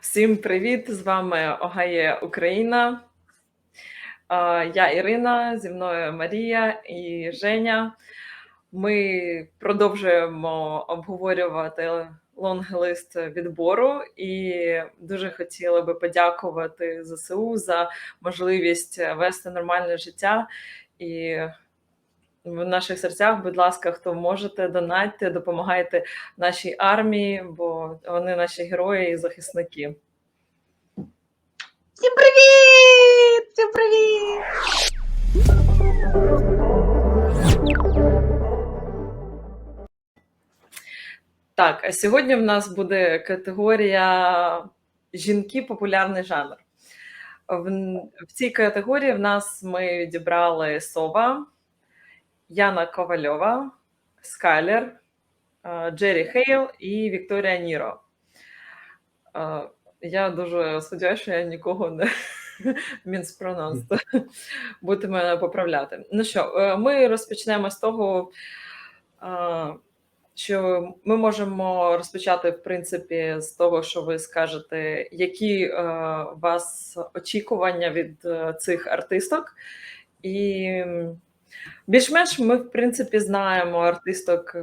Всім привіт! З вами Огає Україна. Я Ірина, зі мною Марія і Женя. Ми продовжуємо обговорювати лонглист відбору і дуже хотіли би подякувати ЗСУ за можливість вести нормальне життя. І в наших серцях, будь ласка, хто можете, донатьте, допомагайте нашій армії, бо вони наші герої і захисники. Всім привіт! Всім привіт! Так, а сьогодні в нас буде категорія жінки популярний жанр. В, в цій категорії в нас ми відібрали Сова, Яна Ковальова, Скайлер, е, Джері Хейл і Вікторія Ніро. Е, Я дуже сподіваюся, що я нікого не мінспрононс. Будете мене поправляти. Ну що, е, ми розпочнемо з того, що ми можемо розпочати, в принципі, з того, що ви скажете, які у вас очікування від цих артисток. І більш-менш ми, в принципі, знаємо артисток, е,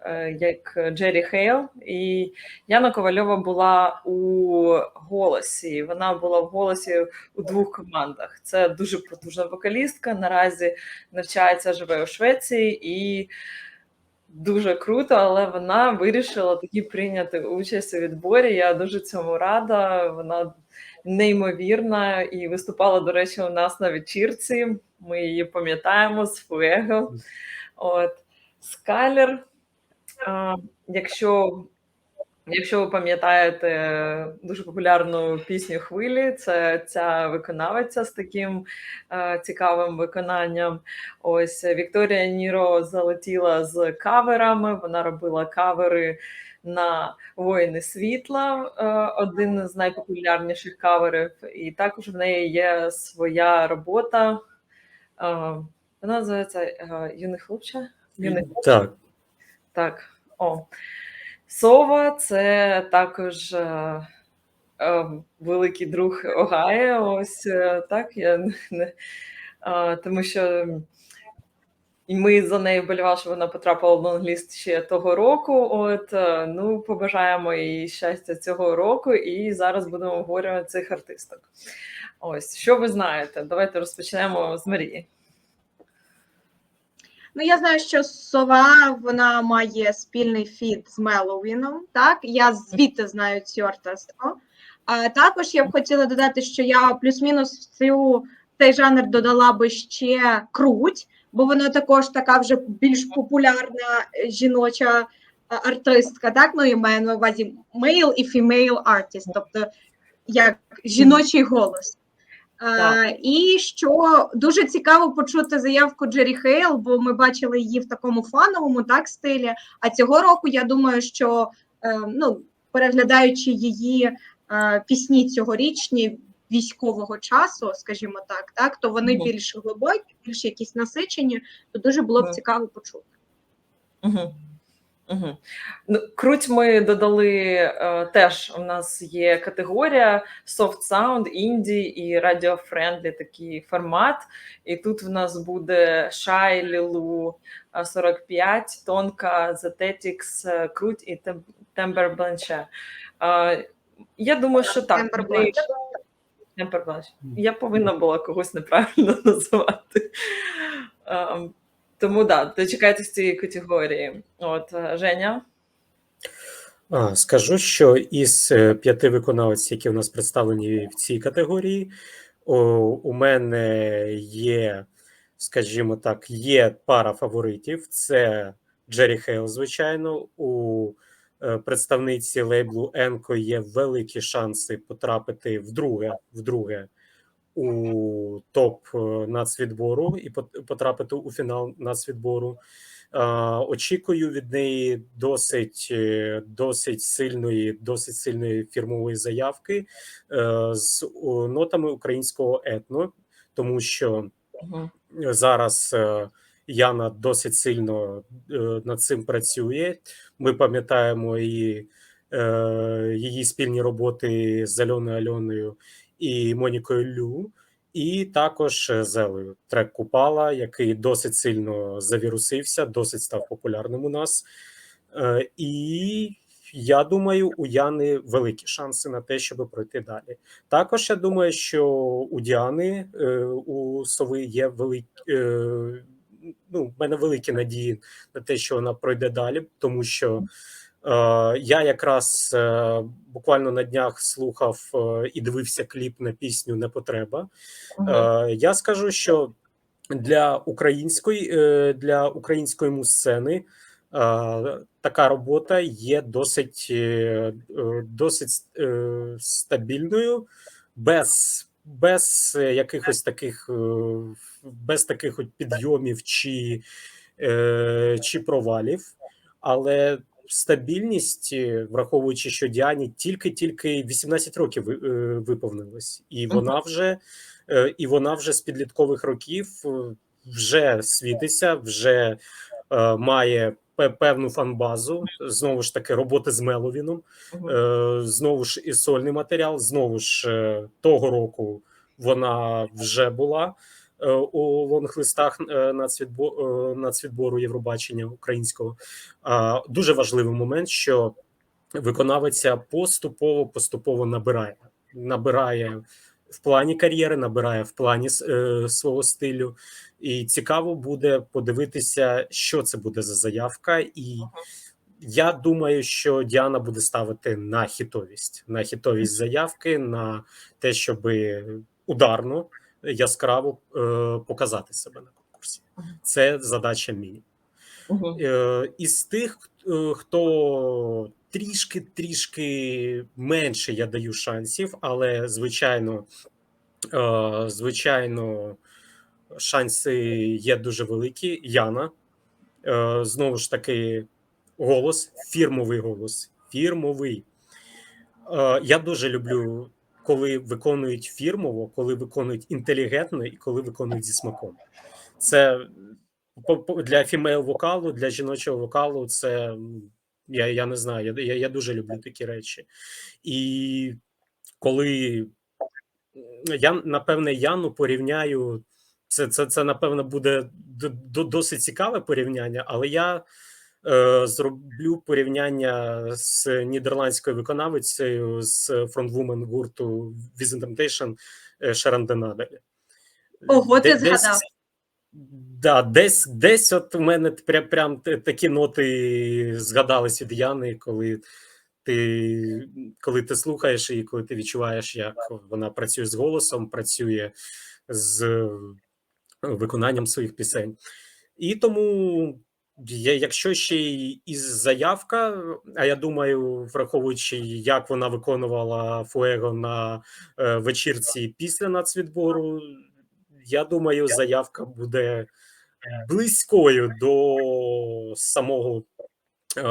е, як Джері Хейл, і Яна Ковальова була у голосі. Вона була в голосі у двох командах. Це дуже потужна вокалістка. Наразі навчається, живе у Швеції і дуже круто, але вона вирішила таки прийняти участь у відборі. Я дуже цьому рада. Вона неймовірна і виступала, до речі, у нас на вечірці. Ми її пам'ятаємо з Фуего. От Скайлер. А, якщо Якщо ви пам'ятаєте дуже популярну пісню Хвилі, це ця виконавиця з таким е, цікавим виконанням. Ось Вікторія Ніро залетіла з каверами. Вона робила кавери на воїни світла, е, один з найпопулярніших каверів. І також в неї є своя робота. Е, вона називається е, Юний хлопче. Юний Так, так, о. Сова це також е, е, великий друг Огая. Ось так. Я не, е, тому що і ми за нею вболівали, що вона потрапила в лонгліст ще того року. От е, ну побажаємо їй щастя цього року, і зараз будемо обговорювати цих артисток. Ось що ви знаєте? Давайте розпочнемо з Марії. Ну, я знаю, що сова вона має спільний фіт з Меловіном. Так, я звідти знаю цю артистку. А також я б хотіла додати, що я плюс-мінус цю цей жанр додала би ще круть, бо вона також така вже більш популярна е, жіноча е, артистка. Так, ну і маю на увазі male і female artist, тобто як жіночий голос. Е, і що дуже цікаво почути заявку Джері Хейл, бо ми бачили її в такому фановому так стилі. А цього року я думаю, що е, ну, переглядаючи її е, пісні цьогорічні військового часу, скажімо так, так то вони Мгм. більш глибокі, більш якісь насичені, то дуже було б цікаво почути. Угу. Угу. Ну, круть ми додали е, теж. У нас є категорія soft sound, інді і radio friendly такий формат. І тут в нас буде Shy, Лілу 45, Тонка, Zetetics, е, Круть і Тем- Тембер. Е, Я думаю, що так. Тембер ми- Бланш. Тембер Я повинна була когось неправильно називати. Тому да, дочекайтесь цієї категорії. От е, Женя. а, скажу, що із е, п'яти виконавців, які у нас представлені в цій категорії, у мене є, скажімо так, є пара фаворитів. Це Джері Хейл, звичайно. У представниці лейблу Енко є великі шанси потрапити вдруге, вдруге у топ е, нацвідбору і пот- потрапити у фінал нацвідбору. Очікую від неї досить, е, досить сильної, досить сильної фірмової заявки е, з нотами українського етно, тому що зараз е, Яна досить сильно е, над цим працює. Ми пам'ятаємо її е, її спільні роботи з Альоною Альоною і Монікою Лю, і також з Елею. Трек Купала, який досить сильно завірусився, досить став популярним у нас. Е, і я думаю, у Яни великі шанси на те, щоб пройти далі. Також я думаю, що у Діани у Сови є великі. Ну, в мене великі надії на те, що вона пройде далі, тому що е, я якраз е, буквально на днях слухав е, і дивився кліп на пісню Непотреба. Мгм. Е, я скажу, що для української, е, для української муз-сцени е, така робота є досить, досить е, стабільною, без, без е, якихось таких, е, без таких от підйомів чи, е, чи провалів. Але стабільність, враховуючи, що Діані тільки-тільки 18 років ви- виповнилось, і вона вже і вона вже з підліткових років вже світиться, вже має певну фанбазу. Знову ж таки, роботи з Меловіном, е, знову ж і сольний матеріал. Знову ж е, того року вона вже була е, у лонглистах е, нацвідбо- е, нацвідбору Євробачення українського. Дуже важливий момент, що виконавиця поступово поступово набирає. Набирає в плані кар'єри, набирає в плані е, свого стилю, і цікаво буде подивитися, що це буде за заявка. І я думаю, що Діана буде ставити на хітовість, на хітовість заявки, на те, щоб ударно, яскраво е, показати себе на конкурсі. Це задача. Мгм. Е, із тих, е, хто трішки трішки менше я даю шансів, але звичайно, е, звичайно, шанси є дуже великі. Яна Е, знову ж таки, голос, фірмовий голос. Фірмовий. Е, Я дуже люблю, коли виконують фірмово, коли виконують інтелігентно і коли виконують зі смаком. Це для фімейл вокалу, для жіночого вокалу, це я, я не знаю. Я, я, я дуже люблю такі речі. І коли я напевне Яну порівняю, це, це, це напевно буде досить цікаве порівняння, але я е, зроблю порівняння з нідерландською виконавицею з фронтвумен гурту Vision Temptation Шерон Денадель. Ого, ти десь- згадав. Да, десь, десь от у мене прям, прям такі ноти згадались від Яни, коли ти, коли ти слухаєш і коли ти відчуваєш, як вона працює з голосом, працює з е, виконанням своїх пісень. І тому, якщо ще й із заявка, а я думаю, враховуючи, як вона виконувала Фуего на е, вечірці після нацвідбору, я думаю, заявка буде близькою до самого е,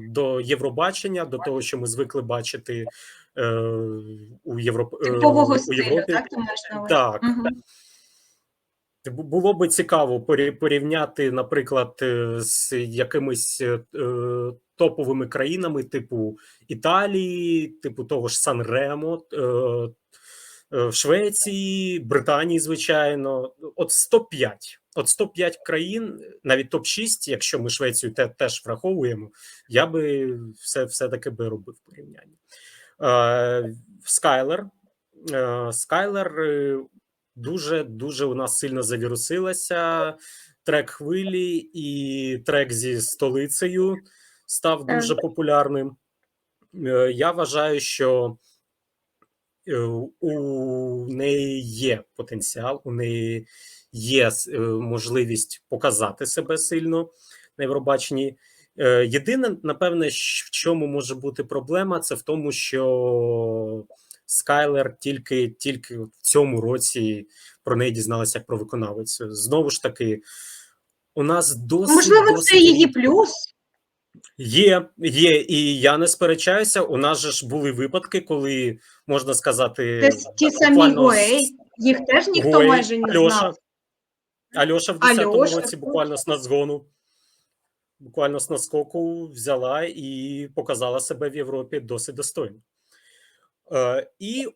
до Євробачення, до того, що ми звикли бачити е, у, Європ... е, Типового у стилю, Європі. так? Так. Бу- Було би цікаво порівняти, наприклад, е, з якимись е, е, топовими країнами, типу Італії, типу того ж Сан-Ремо, е, е, в Швеції, Британії, звичайно. От 105. От 105 країн, навіть топ-6, якщо ми Швецію те, теж враховуємо, я би все, все-таки би робив порівняння. Е, Скайлер. Е, Скайлер е, дуже дуже у нас сильно завірусилася. Трек хвилі і трек зі столицею став дуже популярним. Е, Я вважаю, що е, у неї є потенціал, у неї є е, можливість показати себе сильно на Євробаченні. Е, Єдине, напевне, в чому може бути проблема, це в тому, що Скайлер тільки, тільки в цьому році про неї дізналася як про виконавицю. Знову ж таки, у нас досить Можливо, це її плюс. Є, є, і я не сперечаюся. У нас же ж були випадки, коли можна сказати, Це ті самі Гуей. Їх теж ніхто Гой, майже не Альоша, знав. Альоша в 10-му році буквально з нацгону. буквально з наскоку взяла і показала себе в Європі досить достойно. Е, і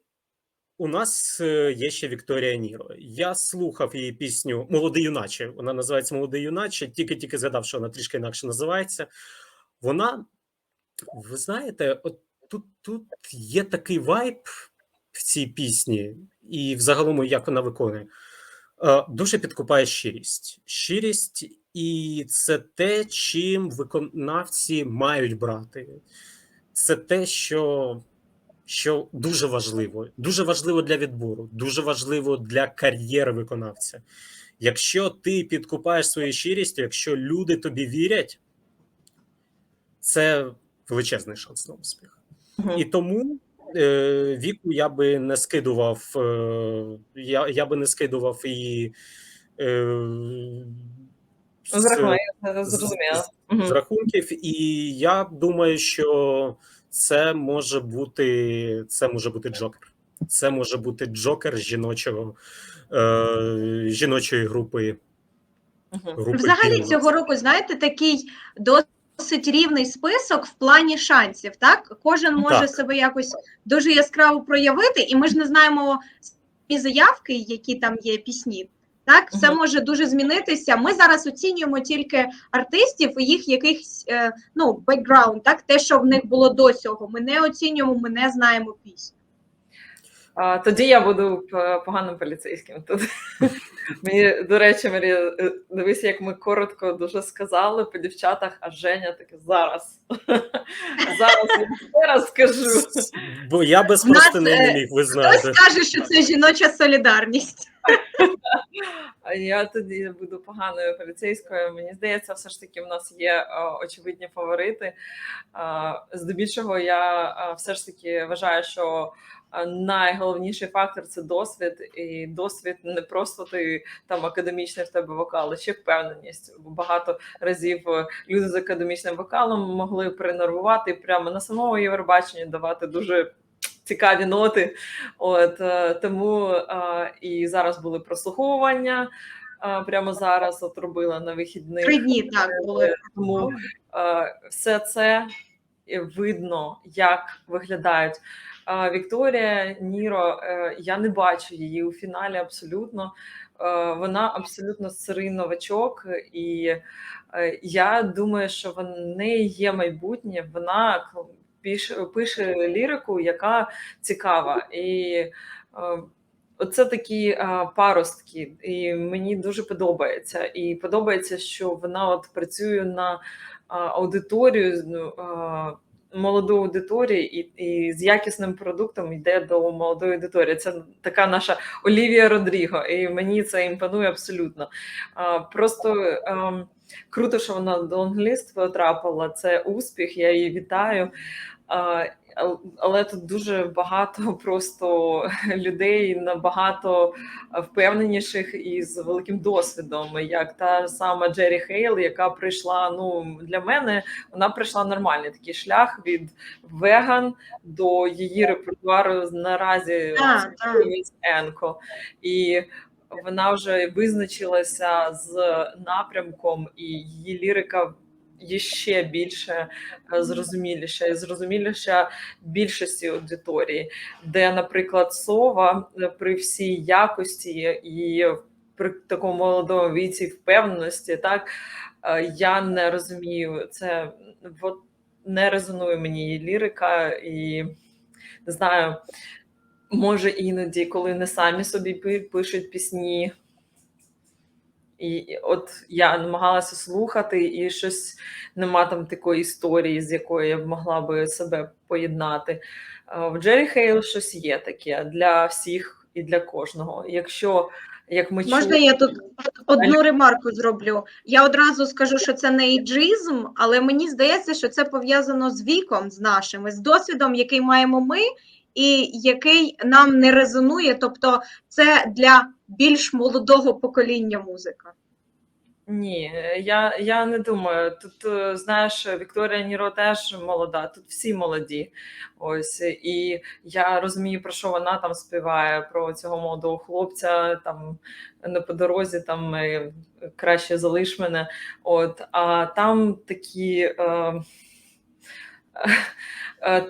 у нас е, є ще Вікторія Ніро. Я слухав її пісню Молодий юначе. Вона називається Молодий юначе. Тільки-тільки згадав, що вона трішки інакше називається. Вона, ви знаєте, от тут, тут є такий вайб в цій пісні, і взагалом, як вона виконує. Е, Дуже підкупає щирість. Щирість, і це те, чим виконавці мають брати. Це те, що, що дуже важливо. Дуже важливо для відбору, дуже важливо для кар'єри виконавця. Якщо ти підкупаєш своєю щирістю, якщо люди тобі вірять, це величезний шанс на успіх. І тому е, віку я би не скидував, е, я, я би не скидував її е, з, я з- з рахунків, і я думаю, що це може бути це може бути Джокер. Це може бути Джокер жіночого е, жіночої групи. Групи Взагалі Кіно. цього року, знаєте, такий досить рівний список в плані шансів. Так, кожен може Так. себе якось дуже яскраво проявити, і ми ж не знаємо самі заявки, які там є пісні. Так, все Мгм. може дуже змінитися. Ми зараз оцінюємо тільки артистів і їх якийсь е, ну бекграунд, так те, що в них було до цього. Ми не оцінюємо, ми не знаємо пісню. А, тоді я буду поганим поліцейським тут. Мені, до речі, Марія, е, дивись, як ми коротко дуже сказали по дівчатах, а Женя таке зараз. Зараз я ще скажу. Бо я без простини не е, міг, ви Хтось каже, що це жіноча солідарність. А я тоді буду поганою поліцейською. Мені здається, все ж таки в нас є е, очевидні фаворити. Е, Здебільшого я е, все ж таки вважаю, що е, найголовніший фактор це досвід, і досвід не просто ти там академічний в тебе вокал, а ще впевненість. Бо багато разів е, люди з академічним вокалом могли перенервувати і прямо на самому Євробаченні давати дуже цікаві ноти. От е, тому е, і зараз були прослуховування. е, Прямо зараз от робила на вихідних. Три дні так були. Тому е, все це видно, як виглядають. Вікторія Ніро, е, я не бачу її у фіналі абсолютно. Е, Вона абсолютно сирий новачок, і е, я думаю, що в неї є майбутнє. Вона пише, лірику, яка цікава. І Оце такі паростки, і мені дуже подобається. І подобається, що вона от працює на аудиторію, ну, молоду аудиторію, і, і з якісним продуктом йде до молодої аудиторії. Це така наша Олівія Родріго, і мені це імпонує абсолютно. А, просто а, круто, що вона до англійства потрапила. Це успіх, я її вітаю. А, але тут дуже багато просто людей набагато впевненіших і з великим досвідом, як та сама Джері Хейл, яка прийшла. Ну для мене вона пройшла нормальний такий шлях від веган до її репертуару наразі Енко. І вона вже визначилася з напрямком, і її лірика є ще більше е, зрозуміліша і зрозуміліша більшості аудиторії, де, наприклад, сова е, при всій якості і при такому молодому віці впевненості, так е, я не розумію це. От не резонує мені її лірика, і не знаю, може іноді, коли не самі собі пишуть пісні. І от я намагалася слухати, і щось нема там такої історії, з якою я б могла би себе поєднати. Е, В Джері Хейл щось є таке для всіх і для кожного. Якщо як ми Можна чули, я тут одну ремарку зроблю? Я одразу скажу, що це не іджизм, але мені здається, що це пов'язано з віком, з нашим, з досвідом, який маємо ми, і який нам не резонує. Тобто, це для більш молодого покоління музика. Ні, я, я не думаю. Тут, е, знаєш, Вікторія Ніро теж молода, тут всі молоді. Ось, і я розумію, про що вона там співає, про цього молодого хлопця, там не по дорозі, там е, краще залиш мене. От, а там такі. Е,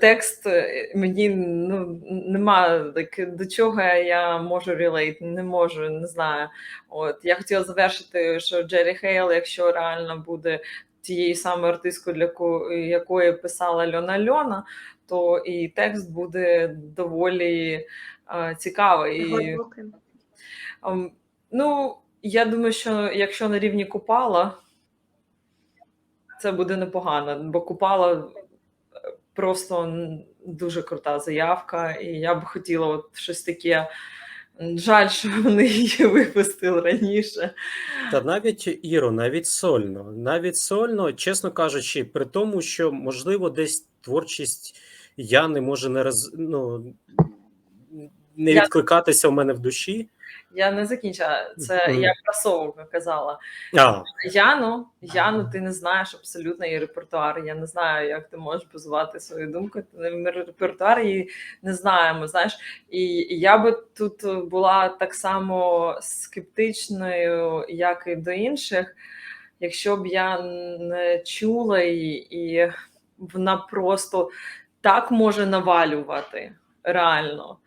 Текст е, мені ну, нема так, до чого я можу релейт, не можу, не знаю. От я хотіла завершити, що Джері Хейл, якщо реально буде тією самою артисткою, для якої писала Льона Льона, то і текст буде доволі е, цікавий. І, Глибоким. ем, ну, я думаю, що якщо на рівні Купала, це буде непогано, бо Купала е, просто дуже крута заявка, і я б хотіла от щось таке. Жаль, що вони її випустили раніше. Та навіть Іро, навіть сольно, навіть сольно, чесно кажучи, при тому, що можливо десь творчість Яни може не роз, ну, не відкликатися в мене в душі. Я не закінчила. Це я про сову казала. Яну, Яну, ти не знаєш абсолютно її репертуар. Я не знаю, як ти можеш базувати свою думку. Ми репертуар її не знаємо. Знаєш, і я би тут була так само скептичною, як і до інших, якщо б я не чула її, і вона просто так може навалювати реально.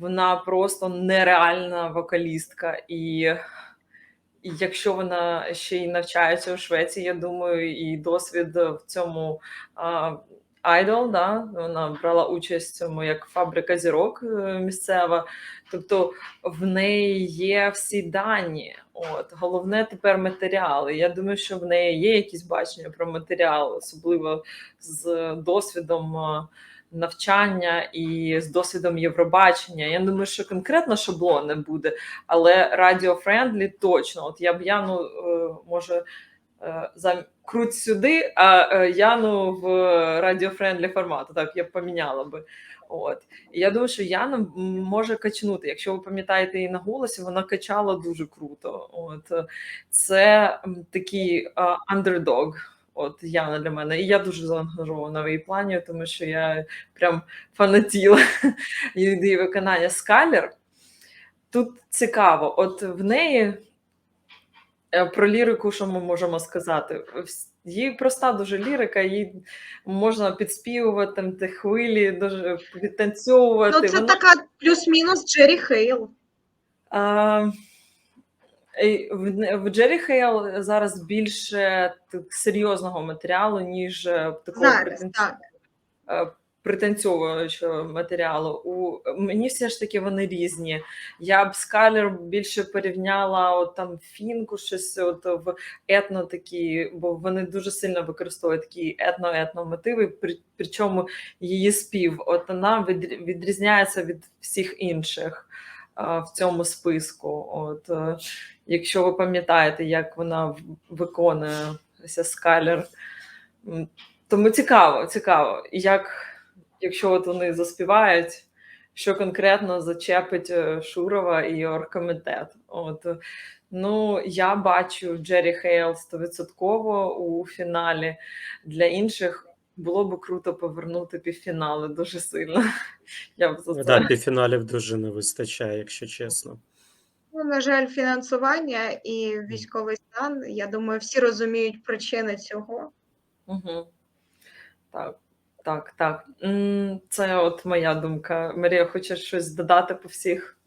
Вона просто нереальна вокалістка і. І якщо вона ще й навчається у Швеції, я думаю, і досвід в цьому а, Idol, да, вона брала участь в цьому як фабрика зірок е, місцева. Тобто в неї є всі дані. От головне тепер матеріали. Я думаю, що в неї є якісь бачення про матеріал, особливо з досвідом. Навчання і з досвідом Євробачення. Я думаю, що конкретно шаблон не буде, але радіофрендлі точно. От я б Яну е, може е, зам... круть сюди, а е, Яну в радіофрендлі формату. Так, я б поміняла би. От. Я думаю, що Яна може качнути. Якщо ви пам'ятаєте її на голосі, вона качала дуже круто. От. Це такий андердог. От Яна для мене. І я дуже заангажована в її плані, тому що я прям фанатіла її виконання скалер. Тут цікаво, от в неї е, про лірику, що ми можемо сказати? Їй проста дуже лірика, їй можна підспівувати там ті хвилі, дуже підтанцьовувати. Ну, це Вона- така плюс-мінус Джері Хейл. А, в, в Джері Хейл зараз більше так, серйозного матеріалу, ніж е, такого Зараз, претенці- так. е, матеріалу. У мені все ж таки вони різні. Я б скалер більше порівняла от там фінку, щось от в етно такі, бо вони дуже сильно використовують такі етно-етно мотиви. При, причому її спів, от вона від, відрізняється від всіх інших в цьому списку. От е, якщо ви пам'ятаєте, як вона виконує скалер. Тому цікаво, цікаво, як якщо от вони заспівають, що конкретно зачепить е, Шурова і оргкомітет. От ну я бачу Джері Хейл стовідсотково у фіналі. Для інших було б круто повернути півфінали дуже сильно. Я б за це. да, півфіналів дуже не вистачає, якщо чесно. Ну, на жаль, фінансування і військовий стан. Я думаю, всі розуміють причини цього. Угу. Так, так, так. Це от моя думка. Марія, хочеш щось додати по всіх?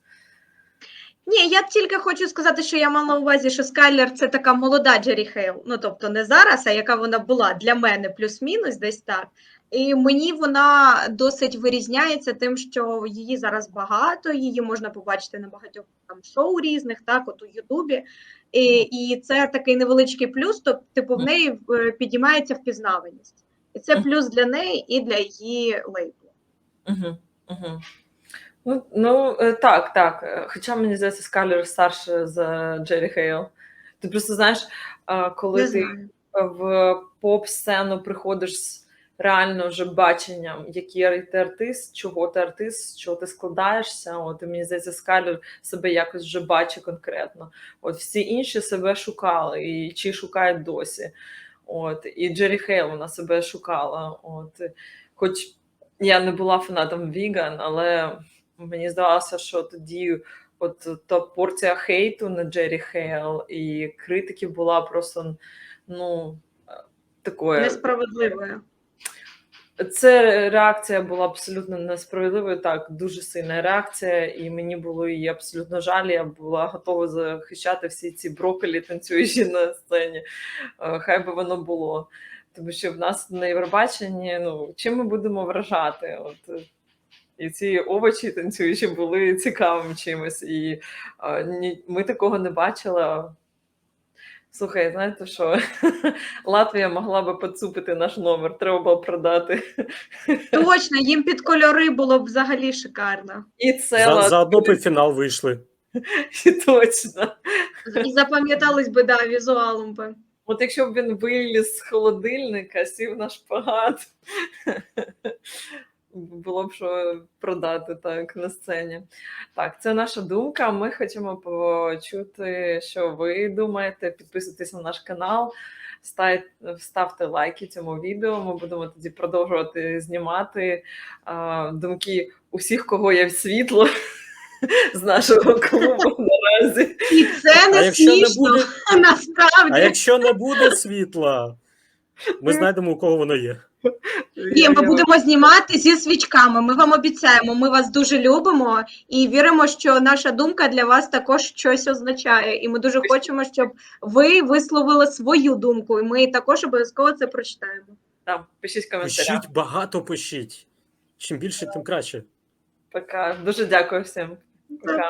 Ні, я тільки хочу сказати, що я мала на увазі, що Скайлер це така молода Джері Хейл. Ну тобто не зараз, а яка вона була для мене плюс-мінус, десь так. І мені вона досить вирізняється тим, що її зараз багато, її можна побачити на багатьох там шоу різних, так, от у Ютубі. І, і це такий невеличкий плюс, тобто, типу, в неї е, підіймається впізнаваність. І це плюс для неї і для її лейблу. Угу, угу. Ну, ну е, так, так. Е, Хоча мені здається, Скайлер старше за Джері Хейл. Ти просто знаєш, коли Не ти знаю. в поп-сцену приходиш з реально вже баченням, який ти артист, чого ти артист, з чого ти складаєшся. От і мені здається, Скайлер себе якось вже бачить конкретно. От всі інші себе шукали і чи шукають досі. От і Джері Хейл вона себе шукала. От хоч я не була фанатом Віган, але мені здавалося, що тоді. От та порція хейту на Джері Хейл і критики була просто ну такою. Несправедливою. Це реакція була абсолютно несправедливою. Так, дуже сильна реакція, і мені було її абсолютно жаль. Я була готова захищати всі ці брокколі танцюючі на сцені. Е, Хай би воно було. Тому що в нас на Євробаченні, ну чим ми будемо вражати? От е, і ці овочі танцюючі були цікавим чимось. І е, ні, ми такого не бачили. Слухай, знаєте що? Латвія могла би поцупити наш номер, треба було продати. Точно, їм під кольори було б взагалі шикарно. І це За, Латвія, заодно півфінал вийшли. і точно. І запам'ятались би да, візуалом би. От якщо б він виліз з холодильника, сів на шпагат, було б що продати так на сцені. Так, це наша думка. Ми хочемо почути, що ви думаєте. Підписуйтесь на наш канал, ставте лайки цьому відео. Ми будемо тоді продовжувати знімати а, думки усіх, кого є в світло з нашого клубу наразі. І це А не не смішно, буде, насправді. а якщо не буде світла, ми знайдемо, у кого воно є. Ні, ми будемо знімати зі свічками. Ми вам обіцяємо. Ми вас дуже любимо і віримо, що наша думка для вас також щось означає. І ми дуже хочемо, щоб ви висловили свою думку. І ми також обов'язково це прочитаємо. Там, пишіть в коментарях. Пишіть багато пишіть. Чим більше, тим краще. Пока. Дуже дякую всім. Пока.